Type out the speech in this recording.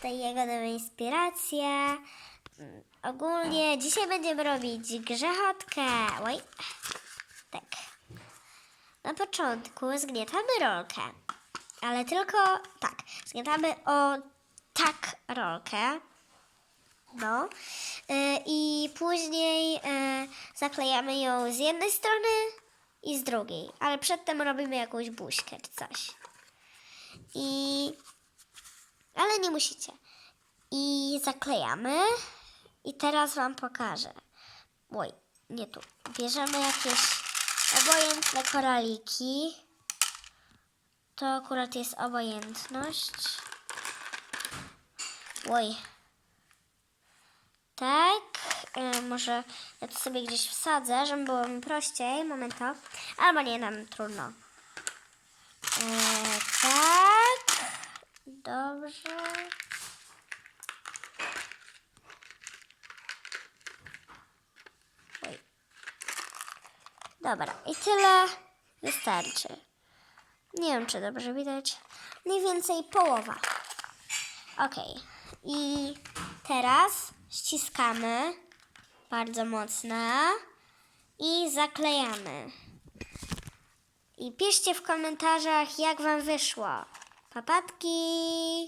tutaj jego nowe inspiracje. Mm, Ogólnie dzisiaj będziemy robić grzechotkę. Oj. Tak. Na początku zgniatamy rolkę. Ale tylko tak. Zgniatamy o tak rolkę. No. Y, I później y, zaklejamy ją z jednej strony i z drugiej. Ale przedtem robimy jakąś buźkę czy coś. I. Nie musicie. I zaklejamy. I teraz Wam pokażę. Oj, nie tu. Bierzemy jakieś obojętne koraliki. To akurat jest obojętność. Oj. Tak. E, może ja to sobie gdzieś wsadzę, żeby było mi prościej. Momento. Albo nie, nam trudno. E, tak. Dobrze. Oj. Dobra, i tyle wystarczy. Nie wiem, czy dobrze widać. Mniej więcej połowa. Ok. I teraz ściskamy bardzo mocno i zaklejamy. I piszcie w komentarzach, jak Wam wyszło. Papatki!